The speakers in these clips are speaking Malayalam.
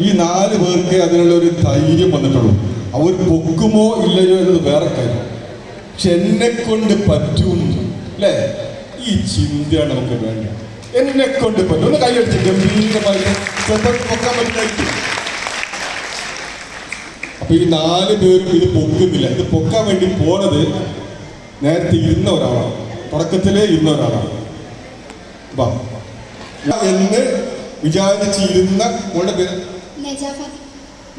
ഈ നാല് പേർക്ക് അതിനുള്ള ഒരു ധൈര്യം വന്നിട്ടുള്ളൂ. അവർ പൊക്കുമോ ഇല്ലയോ എന്നത് വേറെ കാര്യം. പക്ഷെ എന്നെ കൊണ്ട് പറ്റും അല്ലേ? ഈ ചിന്തയാണ് നമുക്ക് വേണ്ടത്. എന്നെ കൊണ്ട് പറ്റും. ഒന്ന് കൈയടിച്ച് ഗംഭീരമായിട്ട് അപ്പൊ ഈ നാല് പേരും ഇത് പൊക്കുന്നില്ല. ഇത് പൊക്കാൻ വേണ്ടി പോണത് നേരത്തെ ഇരുന്ന ഒരാളാണ്. തുടക്കത്തിലേ ഇരുന്ന ഒരാളാണ്. വാ. എന്ന് വിചാരിച്ചിരുന്ന നജാഫത്ത്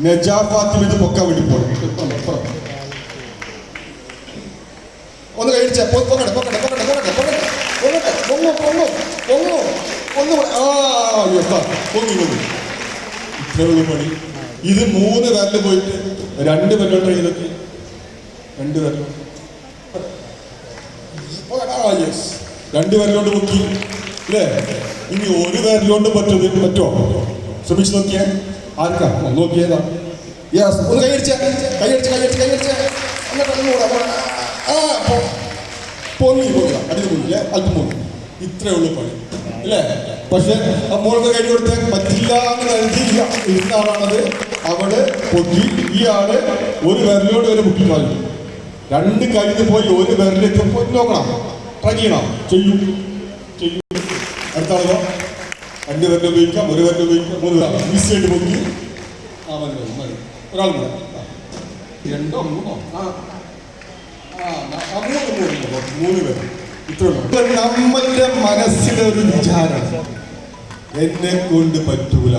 നജാഫാത്തിൽ ഇത് പൊക്കാൻ വേണ്ടി പോകണം ഒന്ന് കഴിച്ച പൊക്കട്ടെ പൊക്കട്ടെ പൊക്കട്ടെ പൊക്കട്ടെ പൊക്കട്ടെ പൊങ്ങട്ടെ പൊങ്ങോ പൊങ്ങോ ഒന്ന് ആ അയ്യോ ദാ, പൊങ്ങി പൊങ്ങി. ഇത്രേ പണി. ഇത് മൂന്ന് പേരിൽ പോയിട്ട് രണ്ട് പേരിലോട്ട് ഇതൊക്കെ? രണ്ട് പേരിലോട്ട് യെസ്. രണ്ട് പേരിലോട്ട് പൊക്കി. അല്ലേ ഇനി ഒരു പേരിലോട്ട് പറ്റത് പറ്റുമോ ശ്രമിച്ചു നോക്കിയേ. ആർക്കാ? നോക്കിയതാ യെസ് ഒന്ന് കൈയടിച്ച. കൈയടിച്ച കൈയടിച്ച കൈയടിച്ച. അങ്ങോട്ട് ഒന്നുകൂടെ ആ പൊങ്ങി പൊങ്ങി. അടിയിൽ പൊങ്ങില്ല അല്പം പൊങ്ങി. ഇത്രേ ഉള്ളൂ പണി. അല്ലേ? പക്ഷെ മോൾക്ക് കൈ കൊടുത്ത്. പറ്റില്ല എന്ന് കരുതിയില്ല. ഇരുന്ന ആളാണത് അവൾ പൊക്കി ഈ ആൾ ഒരു വിരലോട് വരെ പൊക്കി കളഞ്ഞു. രണ്ട് കയ്യിൽ പോയി ഒരു വിരലേക്ക് പോയി നോക്കണം ട്രൈ ചെയ്യണം. ചെയ്യൂ. ചെയ്യും. അടുത്ത ആളോ രണ്ട് പേരുടെ ഉപയോഗിക്കാം ഒരു പേരുടെ ഉപയോഗിക്കാം മൂന്ന് വിരൽ ഈസി ആയിട്ട് പൊക്കി. ആ മതി മതി ഒരാൾ. രണ്ടോ മൂന്നോ? ആ. ആ, മൂന്ന് മൂന്ന് മൂന്ന് പേര്. ഇത്രേ നമ്മളുടെ മനസ്സിലെ ഒരു വിചാരം. എന്നെ കൊണ്ട് പറ്റൂല.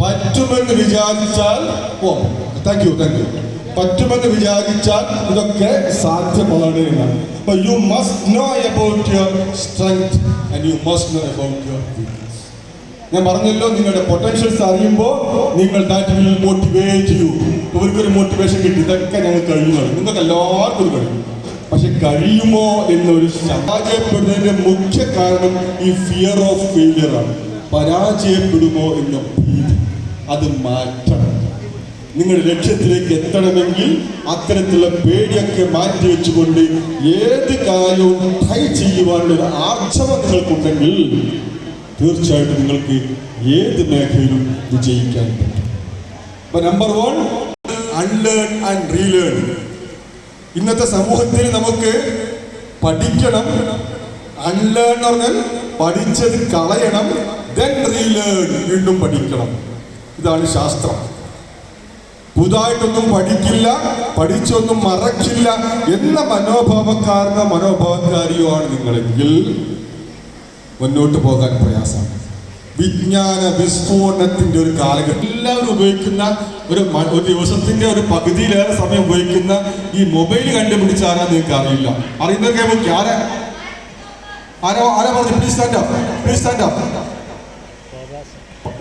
പറ്റുമെന്ന് വിചാരിച്ചാൽ ഓ താങ്ക് യു താങ്ക് യു പറ്റുമെന്ന് വിചാരിച്ചാൽ ഇതൊക്കെ സാധ്യമാണ് you must know about your strength you must know about your weakness ഞാൻ പറഞ്ഞല്ലോ നിങ്ങളുടെ പൊട്ടൻഷ്യൽസ് അറിയുമ്പോൾ നിങ്ങൾ ദാറ്റ് വിൽ മോട്ടിവേറ്റ് യു ഇവർക്കൊരു മോട്ടിവേഷൻ കിട്ടി. ഇതൊക്കെ ഞങ്ങൾ കഴിയുന്നുള്ളൂ നിങ്ങൾക്ക് എല്ലാവർക്കും ഒരു കഴിയും. പക്ഷെ കഴിയുമോ എന്നൊരു പരാജയപ്പെടുന്നതിന്റെ മുഖ്യ കാരണം ഈ ഫിയർ ഓഫ് ഫെയിലിയർ ആണ്. പരാജയപ്പെടുമോ എന്ന ഭീതി. അത് മാറ്റണം. നിങ്ങളുടെ ലക്ഷ്യത്തിലേക്ക് എത്തണമെങ്കിൽ അത്തരത്തിലുള്ള പേടിയൊക്കെ മാറ്റി വെച്ചുകൊണ്ട് ഏത് കാര്യവും ട്രൈ ചെയ്യുവാനുള്ള ആർജവം നിങ്ങൾക്കുണ്ടെങ്കിൽ തീർച്ചയായിട്ടും നിങ്ങൾക്ക് ഏത് മേഖലയിലും വിജയിക്കാൻ പറ്റും. Number one unlearn and relearn ഇന്നത്തെ സമൂഹത്തിൽ നമുക്ക് പഠിക്കണം അൺലേൺ എന്ന് പറഞ്ഞാൽ പഠിച്ചത് കളയണം ദെൻ റീലേൺ വീണ്ടും പഠിക്കണം. ഇതാണ് ശാസ്ത്രം. പുതുതായിട്ടൊന്നും പഠിക്കില്ല പഠിച്ചൊന്നും മറക്കില്ല എന്ന മനോഭാവക്കാരനോ മനോഭാവക്കാരിയോ ആണ് നിങ്ങളെങ്കിൽ മുന്നോട്ട് പോകാൻ പ്രയാസമാണ് വിജ്ഞാന വിസ്ഫോടനത്തിന്റെ ഒരു കാലഘട്ടം. എല്ലാവരും ഉപയോഗിക്കുന്ന ഒരു ഒരു ദിവസത്തിന്റെ ഒരു പകുതിയിലേറെ സമയം ഉപയോഗിക്കുന്ന ഈ മൊബൈൽ കണ്ടുപിടിച്ച ആരാ നിങ്ങൾക്ക് അറിയില്ല അറിയുന്നൊക്കെ ആരാ ആരോ ആരാ പറഞ്ഞു പ്ലീസ് സ്റ്റാൻഡ് പ്ലീസ് സ്റ്റാൻഡ്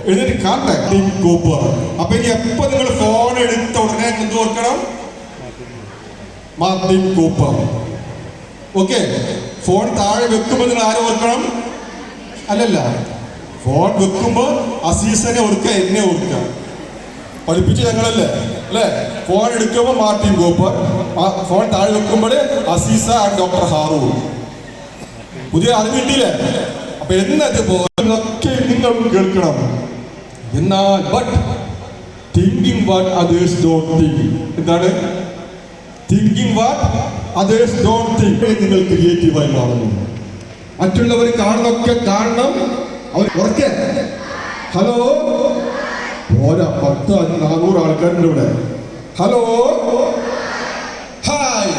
എഴുതി കാണട്ടെ കൂപ്പർ അപ്പൊ ഇനി എപ്പോ നിങ്ങൾ ഫോൺ എടുത്ത ഉടനെ എന്ത് ഓർക്കണം? Martin Cooper okay. ഫോൺ താഴെ വെക്കുമ്പോൾ നിങ്ങൾ ആരെ ഓർക്കണം? അല്ലല്ല. ഫോൺ വെക്കുമ്പോ അസീസനെ ഓർക്കുക എന്നെ ഓർക്കുക. പഠിപ്പിച്ച് ഞങ്ങളല്ലേ? അല്ലേ? ഫോൺ എടുക്കുമ്പോൾ മാർട്ടിൻ കൂപ്പർ ഫോൺ താഴെ വെക്കുമ്പോൾ അസീസ ആൻഡ് ഡോക്ടർ ഹാറു പുതിയ അറിവ് കിട്ടിയില്ലേ? അപ്പൊ ഒക്കെ നിങ്ങൾ കേൾക്കണം. എന്നാൽ but thinking what others don't think എന്താണ്? Thinking what others don't think നിങ്ങൾ ക്രിയേറ്റീവായി മാറുന്നു. മറ്റുള്ളവർ കാണുന്നൊക്കെ കാണണം അവർ ഉറക്കെ. ഹലോ ഓരോ പത്ത് നാനൂറ് ആൾക്കാരുണ്ട് ഇവിടെ. ഹലോ ഹായ്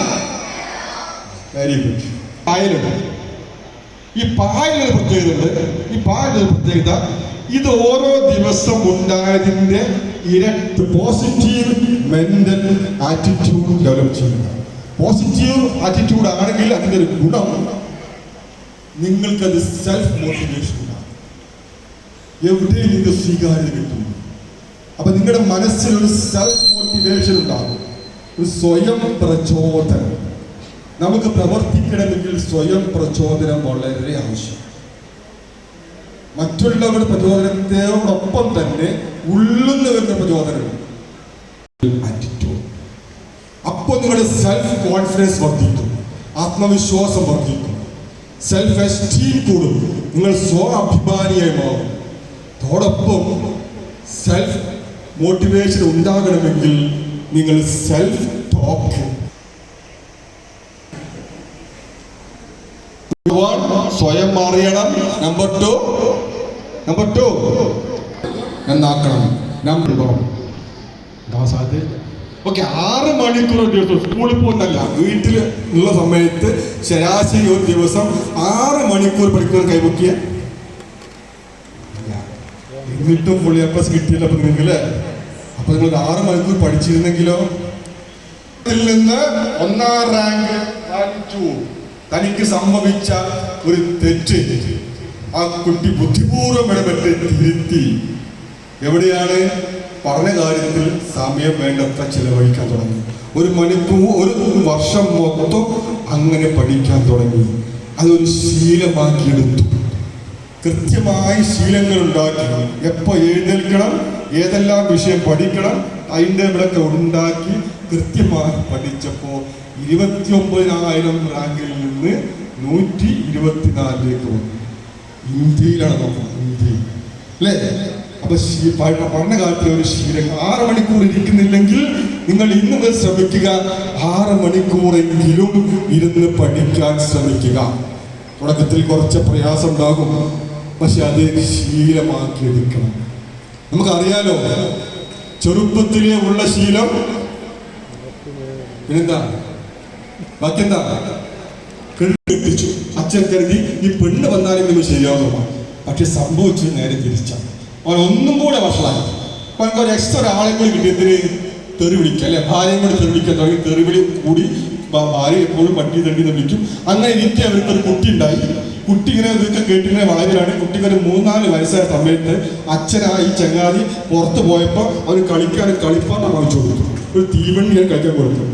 വെരി ഗുഡ് പായലുണ്ട് ഈ പായലിന് പ്രത്യേകത ഉണ്ട് ഈ പായലൊരു പ്രത്യേകത ഇത് ഓരോ ദിവസം ഉണ്ടായതിന്റെ ഇരട്ട് പോസിറ്റീവ് മെന്റൽ ആറ്റിറ്റ്യൂഡ് ഡെവലപ്പ് ചെയ്യുക. പോസിറ്റീവ് ആറ്റിറ്റ്യൂഡ് ആണെങ്കിൽ അതിന്റെ ഒരു ഗുണം നിങ്ങൾക്കത് സെൽഫ് മോട്ടിവേഷൻ എവിടെ നിങ്ങൾ സ്വീകാര്യത കിട്ടും. അപ്പൊ നിങ്ങളുടെ മനസ്സിൽ ഒരു സെൽഫ് മോട്ടിവേഷൻ ഉണ്ടാകും. ഒരു സ്വയം പ്രചോദനം. നമുക്ക് പ്രവർത്തിക്കണമെങ്കിൽ സ്വയം പ്രചോദനം വളരെ ആവശ്യം. മറ്റുള്ളവരുടെ പ്രചോദനത്തോടൊപ്പം തന്നെ ഉള്ളുന്ന വരുന്ന പ്രചോദനം. ആറ്റിറ്റ്യൂഡ് അപ്പോൾ നിങ്ങളുടെ സെൽഫ് കോൺഫിഡൻസ് വർദ്ധിക്കും. ആത്മവിശ്വാസം വർദ്ധിക്കും. സെൽഫ് എസ്റ്റീം കൂടും. നിങ്ങൾ സ്വ അഭിമാനിയായി മാറും. അതോടൊപ്പം സെൽഫ് മോട്ടിവേഷൻ ഉണ്ടാകണമെങ്കിൽ നിങ്ങൾ സെൽഫ് ടോക്ക് സ്വയം മാറിയണം. നമ്പർ ടു നമ്പർ ടു എന്നാക്കണം നമ്പർ ഓക്കെ ആറ് മണിക്കൂർ ഒരു ദിവസം സ്കൂളിൽ പോകുന്നല്ല വീട്ടിൽ ഉള്ള സമയത്ത് ശരാശരി ഒരു ദിവസം ആറ് മണിക്കൂർ പഠിക്കുന്ന കൈമുക്കിയ. എന്നിട്ടും പുള്ളി അപ്പസ് കിട്ടിയില്ല അപ്പൊ അല്ലേ അപ്പൊ നിങ്ങൾ ആറ് മണിക്കൂർ പഠിച്ചിരുന്നെങ്കിലോ? നിന്ന് ഒന്നാം റാങ്ക് വാങ്ങിച്ചു തനിക്ക് സംഭവിച്ച ഒരു തെറ്റ്. ആ കുട്ടി ബുദ്ധിപൂർവം ഇടപെട്ട് തിരുത്തി. എവിടെയാണ്? പറഞ്ഞ കാര്യത്തിൽ സമയം വേണ്ടത്ര ചിലവഴിക്കാൻ തുടങ്ങി. ഒരു മണിക്കൂർ ഒരു വർഷം മൊത്തം അങ്ങനെ പഠിക്കാൻ തുടങ്ങി. അതൊരു ശീലമാക്കിയെടുത്തു. കൃത്യമായി ശീലങ്ങൾ ഉണ്ടാക്കി എപ്പോൾ എഴുന്നേൽക്കണം ഏതെല്ലാം വിഷയം പഠിക്കണം അതിന്റെ ഇവിടെ ഉണ്ടാക്കി കൃത്യമായി പഠിച്ചപ്പോൾ ഇരുപത്തി ഒമ്പതിനായിരം റാങ്കിൽ നിന്ന് നൂറ്റി ഇരുപത്തിനാലിലേക്ക് വന്നു. ഇന്ത്യയിലാണ് നോക്കുന്നത് ഇന്ത്യയിൽ. അല്ലേ? അപ്പൊ ശീ- കാലത്തെ ഒരു ശീലം ആറ് മണിക്കൂർ ഇരിക്കുന്നില്ലെങ്കിൽ നിങ്ങൾ ഇന്ന് ശ്രമിക്കുക ആറ് മണിക്കൂറെങ്കിലും ഇരുന്ന് പഠിക്കാൻ ശ്രമിക്കുക. തുടക്കത്തിൽ കുറച്ച് പ്രയാസം ഉണ്ടാകും പക്ഷെ അത് ശീലമാക്കി എടുക്കണം. നമുക്കറിയാലോ ചെറുപ്പത്തിലേ ഉള്ള ശീലം? പിന്നെന്താ? ബാക്കിയെന്താ? കെട്ടിപ്പിച്ചു അച്ഛൻ കരുതി ഈ പെണ്ണ് വന്നാലും നിങ്ങൾ ശരിയാകുമോ പക്ഷെ സംഭവിച്ചത് നേരെ തിരിച്ചാണ്. അവൻ ഒന്നും കൂടെ വഷളായി. അവനക്ക് ഒരു എക്സ്ട്രാ ഒരാളെ കൂടി കിട്ടി. എന്തിന്? തെറി വിളിക്കുക. അല്ലെ? ഭാര്യയും കൂടി തെറി വിളിക്കാൻ തുടങ്ങി തെറി വിളി കൂടി ഭാര്യ എപ്പോഴും പട്ടി തെണ്ടി വിളിക്കും. അങ്ങനെ ഇരിക്കെ അവർക്ക് ഒരു കുട്ടി ഉണ്ടായി. കുട്ടി ഇങ്ങനെ ഇതൊക്കെ കേട്ടിങ്ങനെ വളരെയാണ് കുട്ടിക്ക് ഒരു മൂന്നാൽ വയസ്സായ സമയത്ത് അച്ഛനാ ഈ ചങ്ങാതി പുറത്ത് പോയപ്പോൾ അവർ കളിക്കാൻ കളിപ്പാട്ടം വാങ്ങിച്ചു കൊടുത്തു. ഒരു തീവണ്ടി കളിക്കാൻ കൊടുത്തു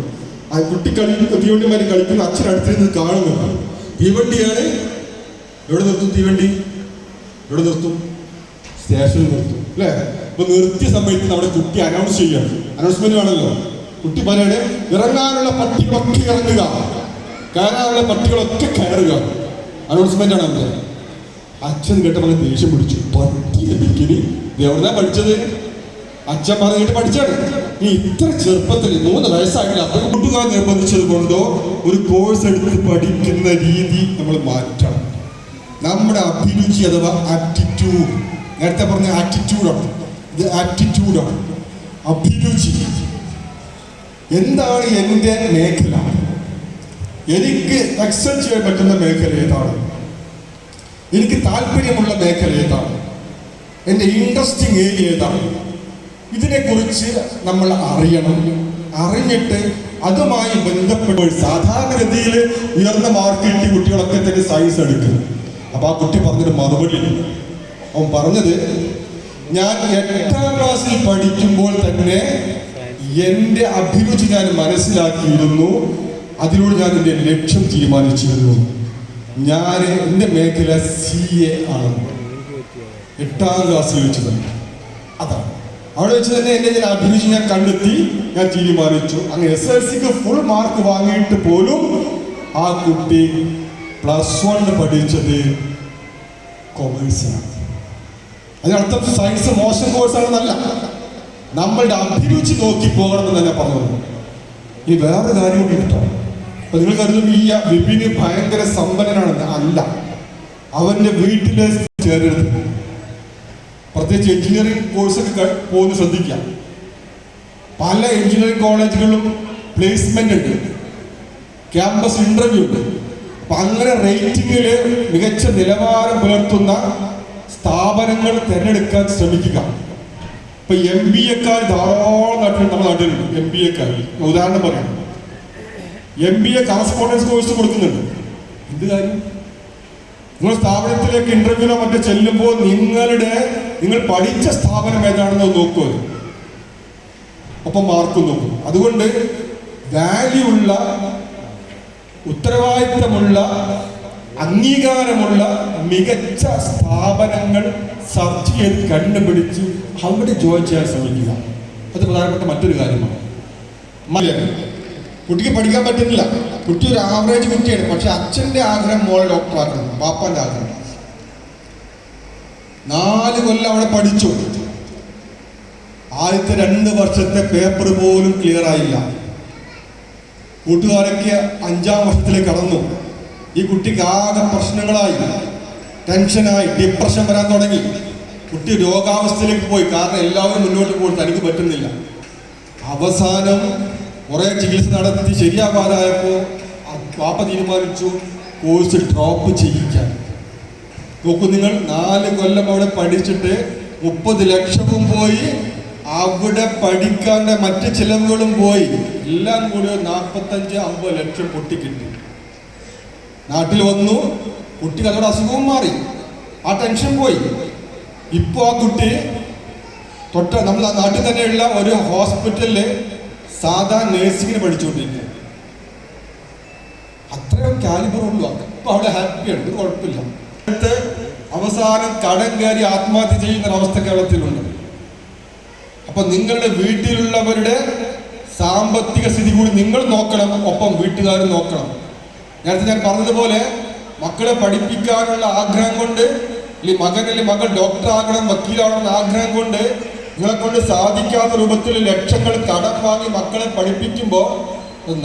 ആ കുട്ടി കളി തീവണ്ടിമാര് കളിക്കുന്ന അച്ഛൻ അടുത്തിരുന്ന് കാണുന്നു തീവണ്ടിയാണ്. എവിടെ നിർത്തും തീവണ്ടി? എവിടെ നിർത്തും? സ്റ്റേഷനിൽ നിർത്തും. അല്ലേ? അപ്പൊ നിർത്തിയ സമയത്ത് നമ്മുടെ കുട്ടി അനൗൺസ് ചെയ്യണം അനൗൺസ്മെന്റ് ആണല്ലോ കുട്ടി പറയണേ ഇറങ്ങാനുള്ള പട്ടികളൊക്കെ ഇറങ്ങുക. കയറാനുള്ള പട്ടികളൊക്കെ കയറുക. അനൗൺസ്മെന്റ് ആണ് അത് അച്ഛൻ കേട്ടപ്പോൾ ദേഷ്യം പിടിച്ചു. പട്ടി ലഭിക്കണി എവിടുന്നാ പഠിച്ചത്? അച്ഛൻ പറഞ്ഞിട്ട് പഠിച്ചാണ്. ഈ ഇത്ര ചെറുപ്പത്തിൽ മൂന്ന് വയസ്സായില്ല അപ്പൊ കൂട്ടുകാർ നിർബന്ധിച്ചത് കൊണ്ടോ ഒരു കോഴ്സ് എടുത്ത് പഠിക്കുന്ന രീതി നമ്മൾ മാറ്റണം. നമ്മുടെ അഭിരുചി അഥവാ ആറ്റിറ്റ്യൂഡ് നേരത്തെ പറഞ്ഞ ആറ്റിറ്റ്യൂഡാണ് ഇത് ആറ്റിറ്റ്യൂഡാണ് അഭിരുചി. എന്താണ് എന്റെ മേഖല? എനിക്ക് എക്സൽ ചെയ്യാൻ പറ്റുന്ന മേഖല ഏതാണ്? എനിക്ക് താല്പര്യമുള്ള മേഖല ഏതാണ്? എന്റെ ഇൻട്രസ്റ്റിംഗ് ഏരിയ ഏതാണ്? ഇതിനെക്കുറിച്ച് നമ്മൾ അറിയണം. അറിഞ്ഞിട്ട് അതുമായി ബന്ധപ്പെടുമ്പോൾ സാധാരണഗതിയിൽ ഉയർന്ന മാർക്ക് കിട്ടിയ കുട്ടികളൊക്കെ തന്നെ സയൻസ് എടുക്കും. അപ്പോൾ ആ കുട്ടി പറഞ്ഞൊരു മറുപടി. അവൻ പറഞ്ഞത് ഞാൻ എട്ടാം ക്ലാസ്സിൽ പഠിക്കുമ്പോൾ തന്നെ എന്റെ അഭിരുചി ഞാൻ മനസ്സിലാക്കിയിരുന്നു. അതിലൂടെ ഞാൻ എന്റെ ലക്ഷ്യം തീരുമാനിച്ചിരുന്നു ഞാൻ എന്റെ മേഖല സി എ ആണ്. എട്ടാം ക്ലാസ്സിൽ വെച്ച് തന്നെ അതാണ്. അവിടെ വെച്ച് തന്നെ എന്റെ ഞാൻ അഭിരുചി ഞാൻ കണ്ടെത്തി ഞാൻ തീരുമാനിച്ചു. അങ്ങനെ എസ് എൽ സിക്ക് ഫുൾ മാർക്ക് വാങ്ങിയിട്ട് പോലും ആ കുട്ടി പ്ലസ് വൺ പഠിച്ചത് കൊമേഴ്സിനാണ് അതിനർത്ഥം സയൻസ് മോശം കോഴ്സാണെന്നല്ല നമ്മളുടെ അഭിരുചി നോക്കി പോകണമെന്ന് തന്നെ പറഞ്ഞു ഇനി വേറെ കാര്യം കൂടി കേട്ടോ അപ്പൊ നിങ്ങൾ കരുതും ഈ വിപിന് ഭയങ്കര സമ്പന്നനാണെന്ന് അല്ല. അവന്റെ വീട്ടിലെ ചേരരുത്. പ്രത്യേകിച്ച് എഞ്ചിനീയറിംഗ് കോഴ്സൊക്കെ പോകുന്ന ശ്രദ്ധിക്കാം. പല എഞ്ചിനീയറിംഗ് കോളേജുകളിലും പ്ലേസ്മെന്റ് ഉണ്ട്. ക്യാമ്പസ് ഇന്റർവ്യൂ ഉണ്ട്. അപ്പൊ അങ്ങനെ റേറ്റിംഗിൽ മികച്ച നിലവാരം പുലർത്തുന്ന സ്ഥാപനങ്ങൾ തിരഞ്ഞെടുക്കാൻ ശ്രമിക്കുക. ഇപ്പൊ എം ബി എക്കാർ ധാരാളം നാട്ടിൽ നമ്മുടെ നാട്ടിലുണ്ട്. എം ബി എക്കാർ ഉദാഹരണം പറയാം. M B A correspondence course കൊടുക്കുന്നുണ്ട്. എന്ത് കാര്യം? നിങ്ങൾ സ്ഥാപനത്തിലേക്ക് ഇന്റർവ്യൂനോ മറ്റോ ചെല്ലുമ്പോൾ നിങ്ങളുടെ നിങ്ങൾ പഠിച്ച സ്ഥാപനം ഏതാണെന്ന് നോക്കുക ഒപ്പം മാർക്കും നോക്കും. അതുകൊണ്ട് വാല്യൂ ഉള്ള ഉത്തരവാദിത്തമുള്ള അംഗീകാരമുള്ള മികച്ച സ്ഥാപനങ്ങൾ സെർച്ച് ചെയ്ത് കണ്ടുപിടിച്ച് അവിടെ ജോയിൻ ചെയ്യാൻ ശ്രമിക്കുക. അത് പ്രധാനപ്പെട്ട മറ്റൊരു കാര്യമാണ്. കുട്ടിക്ക് പഠിക്കാൻ പറ്റുന്നില്ല. കുട്ടി ഒരു ആവറേജ് കുട്ടിയാണ്. പക്ഷെ അച്ഛന്റെ ആഗ്രഹം മോളെ ഡോക്ടർ ആക്കണം പാപ്പാന്റെ ആഗ്രഹം. നാല് കൊല്ലം അവിടെ പഠിച്ചു. ആദ്യത്തെ രണ്ട് വർഷത്തെ പേപ്പർ പോലും ക്ലിയർ ആയില്ല. കൂട്ടുകാരൊക്കെ അഞ്ചാം വർഷത്തിലേക്ക് കടന്നു. ഈ കുട്ടിക്ക് ആകെ പ്രശ്നങ്ങളായി ടെൻഷനായി ഡിപ്രഷൻ വരാൻ തുടങ്ങി. കുട്ടി രോഗാവസ്ഥയിലേക്ക് പോയി. കാരണം എല്ലാവരും മുന്നോട്ട് പോയി തനിക്ക് പറ്റുന്നില്ല. അവസാനം കുറേ ചികിത്സ നടത്തി ശരിയാവാതായപ്പോൾ പാപ്പ തീരുമാനിച്ചു കോഴ്സ് ഡ്രോപ്പ് ചെയ്യിക്കാൻ. നോക്കൂ നിങ്ങൾ നാല് കൊല്ലം അവിടെ പഠിച്ചിട്ട് മുപ്പത് ലക്ഷവും പോയി അവിടെ പഠിക്കാന്റെ മറ്റ് ചിലവുകളും പോയി. എല്ലാം കൂടി ഒരു നാൽപ്പത്തഞ്ച് അമ്പത് ലക്ഷം പൊട്ടിക്കിട്ടി നാട്ടിൽ വന്നു കുട്ടിക്ക് അതോടെ അസുഖവും മാറി. ആ ടെൻഷൻ പോയി. ഇപ്പോൾ ആ കുട്ടി തൊട്ട നമ്മൾ ആ നാട്ടിൽ തന്നെയുള്ള ഒരു ഹോസ്പിറ്റലിൽ സാധാ നേഴ്സിങ്ങിന് പഠിച്ചുകൊണ്ടിരിക്കുന്നു അത്രയും കാലിബർ ഉള്ളു. അപ്പം അവിടെ ഹാപ്പിയാണ് കുഴപ്പമില്ല. അവസാനം കടം കയറി ആത്മഹത്യ ചെയ്യുന്ന ഒരവസ്ഥ കേരളത്തിലുണ്ട്. അപ്പൊ നിങ്ങളുടെ വീട്ടിലുള്ളവരുടെ സാമ്പത്തിക സ്ഥിതി കൂടി നിങ്ങൾ നോക്കണം ഒപ്പം വീട്ടുകാരും നോക്കണം. നേരത്തെ ഞാൻ പറഞ്ഞതുപോലെ മക്കളെ പഠിപ്പിക്കാനുള്ള ആഗ്രഹം കൊണ്ട് അല്ലെങ്കിൽ മകൻ അല്ലെങ്കിൽ മകൾ ഡോക്ടർ ആകണം വക്കീലാകണം ആഗ്രഹം കൊണ്ട് നിങ്ങളെ കൊണ്ട് സാധിക്കാത്ത രൂപത്തിൽ ലക്ഷങ്ങൾ കടം വാങ്ങി മക്കളെ പഠിപ്പിക്കുമ്പോൾ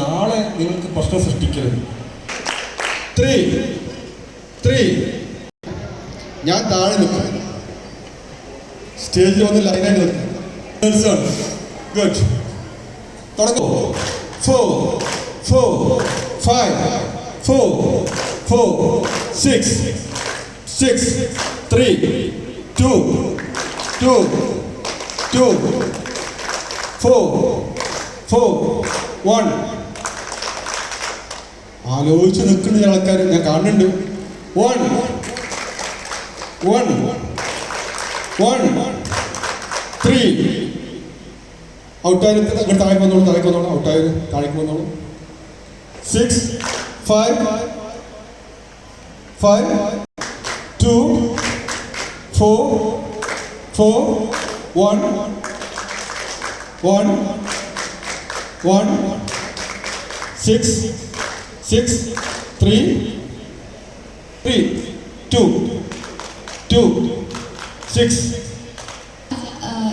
നാളെ നിങ്ങൾക്ക് പ്രശ്നം സൃഷ്ടിക്കരുത്. ത്രീ ത്രീ ഞാൻ താഴെ നിൽക്കും. സ്റ്റേജിൽ വന്ന് ലൈനായിട്ട് നിൽക്കും good തുടങ്ങോ. Four four five four four six six three two two two four four one ആലോചിച്ച് നിൽക്കുന്ന ആൾക്കാർ ഞാൻ കാണുന്നുണ്ട്. One one one, three. ഔട്ടായി അങ്ങോട്ട് താഴേക്ക് വന്നോളൂ താഴേക്ക് വന്നോളൂ. ഔട്ടായി താഴേക്ക് വന്നോളൂ. Six five five two four four one one one six six three three two two six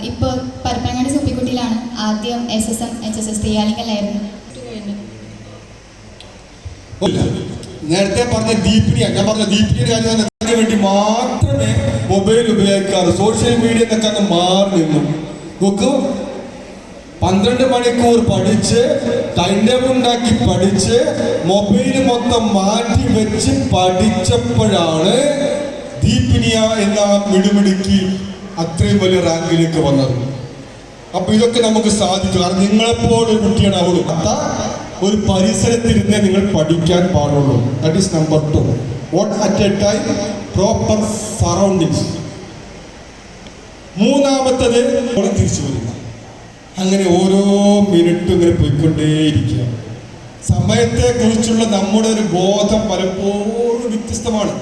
ഇപ്പോൾ പരപ്പനങ്ങാടി സുപ്പിക്കുട്ടിയിലാണ് ആദ്യം S S M H S S തിയാലിക്കലായിരുന്നു. നേരത്തെ പറഞ്ഞ ദീപിനിയാണ് ഞാൻ പറഞ്ഞ ദീപിനിയുടെ കാര്യം അതിന് വേണ്ടി മാത്രമേ മൊബൈൽ ഉപയോഗിക്കാറ്. സോഷ്യൽ മീഡിയ എന്നൊക്കെ അങ്ങ് മാറി നിന്നു. നോക്കൂ. പന്ത്രണ്ട് മണിക്കൂർ പഠിച്ച് ടൈം ടേബിൾ ഉണ്ടാക്കി പഠിച്ച് മൊബൈൽ മൊത്തം മാറ്റി വെച്ച് പഠിച്ചപ്പോഴാണ് ദീപിനിയ എന്ന മിടുമിടുക്കി അത്രയും വലിയ റാങ്കിലേക്ക് വന്നത്. അപ്പൊ ഇതൊക്കെ നമുക്ക് സാധിക്കും കാരണം നിങ്ങളെപ്പോലെ ഒരു കുട്ടിയാണ് അതാ ഒരു പരിസരത്തിരുന്നേ നിങ്ങൾ പഠിക്കാൻ പാടുള്ളൂ. That is number two what at a time proper surroundings മൂന്നാമത്തത് അവളെ തിരിച്ചു വരിക അങ്ങനെ ഓരോ മിനിറ്റും ഇങ്ങനെ പോയിക്കൊണ്ടേയിരിക്കുക. സമയത്തെ കുറിച്ചുള്ള നമ്മുടെ ഒരു ബോധം പലപ്പോഴും വ്യത്യസ്തമാണ്.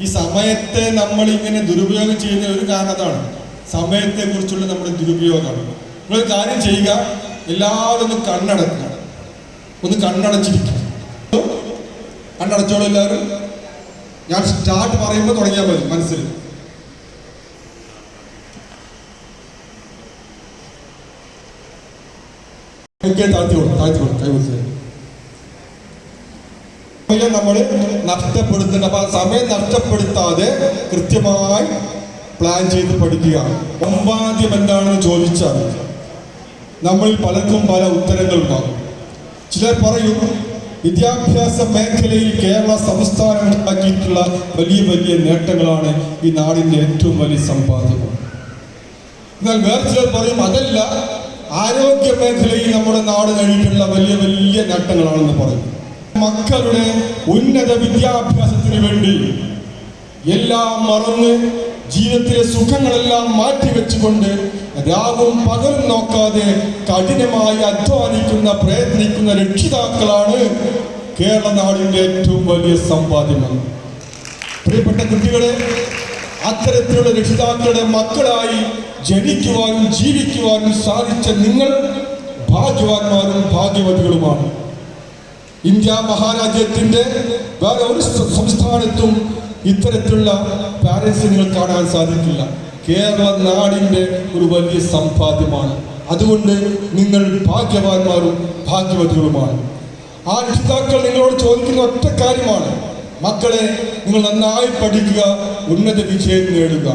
ഈ സമയത്തെ നമ്മൾ ഇങ്ങനെ ദുരുപയോഗം ചെയ്യുന്ന ഒരു കാരണം അതാണ്. സമയത്തെ കുറിച്ചുള്ള നമ്മുടെ ദുരുപയോഗമാണ് നിങ്ങൾ കാര്യം ചെയ്യുക. എല്ലാവരും ഒന്ന് കണ്ണടക്കുക. ഒന്ന് കണ്ണടച്ചിരിക്കുക. കണ്ണടച്ചോളൂ എല്ലാവരും. ഞാൻ സ്റ്റാർട്ട് പറയുമ്പോൾ തുടങ്ങിയാൽ മതി മനസ്സിൽ. താഴ്ത്തിക്കോളൂ താഴ്ത്തിക്കോളൂ കൈ കൊടുത്തത് സമയം നമ്മൾ നഷ്ടപ്പെടുത്തേണ്ട അപ്പൊ സമയം നഷ്ടപ്പെടുത്താതെ കൃത്യമായി പ്ലാൻ ചെയ്ത് പഠിക്കുക. സമ്പാദ്യം എന്താണെന്ന് ചോദിച്ചാൽ നമ്മൾ പലർക്കും പല ഉത്തരങ്ങൾ ഉണ്ടാകും ചിലർ പറയും വിദ്യാഭ്യാസ മേഖലയിൽ കേരള സംസ്ഥാനം ഉണ്ടാക്കിയിട്ടുള്ള വലിയ വലിയ നേട്ടങ്ങളാണ് ഈ നാടിന്റെ ഏറ്റവും വലിയ സമ്പാദ്യം. എന്നാൽ വേറെ ചിലർ പറയും അതല്ല ആരോഗ്യ മേഖലയിൽ നമ്മുടെ നാട് കഴിഞ്ഞിട്ടുള്ള വലിയ വലിയ നേട്ടങ്ങളാണെന്ന് പറയും. മക്കളുടെ ഉന്നത വിദ്യാഭ്യാസത്തിന് വേണ്ടി എല്ലാം മറന്ന് ജീവിതത്തിലെ സുഖങ്ങളെല്ലാം മാറ്റിവെച്ചുകൊണ്ട് രാവും പകലും നോക്കാതെ കഠിനമായി അധ്വാനിക്കുന്ന പ്രയത്നിക്കുന്ന രക്ഷിതാക്കളാണ് കേരളനാടിന്റെ ഏറ്റവും വലിയ സമ്പാദ്യം പ്രിയപ്പെട്ട കുട്ടികളെ അത്തരത്തിലുള്ള രക്ഷിതാക്കളുടെ മക്കളായി ജനിക്കുവാനും ജീവിക്കുവാനും സാധിച്ച നിങ്ങൾ ഭാഗ്യവാന്മാരും ഭാഗ്യവതികളുമാണ്. ഇന്ത്യ മഹാരാജ്യത്തിന്റെ വേറെ ഒരു സംസ്ഥാനത്തും ഇത്തരത്തിലുള്ള പാരൻസ് നിങ്ങൾ കാണാൻ സാധിക്കില്ല. കേരള നാടിന്റെ ഒരു വലിയ സമ്പാദ്യമാണ്. അതുകൊണ്ട് നിങ്ങൾ ഭാഗ്യവാന്മാരും ഭാഗ്യവതികളുമാണ്. ആ രക്ഷിതാക്കൾ നിങ്ങളോട് ചോദിക്കുന്ന ഒറ്റ കാര്യമാണ്. മക്കളെ നിങ്ങൾ നന്നായി പഠിക്കുക ഉന്നത വിജയം നേടുക.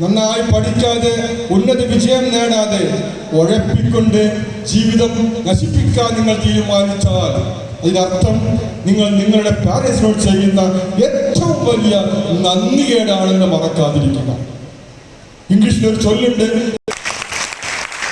നന്നായി പഠിക്കാതെ ഉന്നത വിജയം നേടാതെ ഉഴപ്പിക്കൊണ്ട് ജീവിതം നശിപ്പിക്കാൻ നിങ്ങൾ തീരുമാനിച്ചാൽ അതിനർത്ഥം നിങ്ങൾ നിങ്ങളുടെ പാരൻസിനോട് ചെയ്യുന്ന ഏറ്റവും വലിയ നന്ദികേടാണെന്ന് മറക്കാതിരിക്കുക. ഇംഗ്ലീഷിൽ ഒരു ചൊല്ലുണ്ട്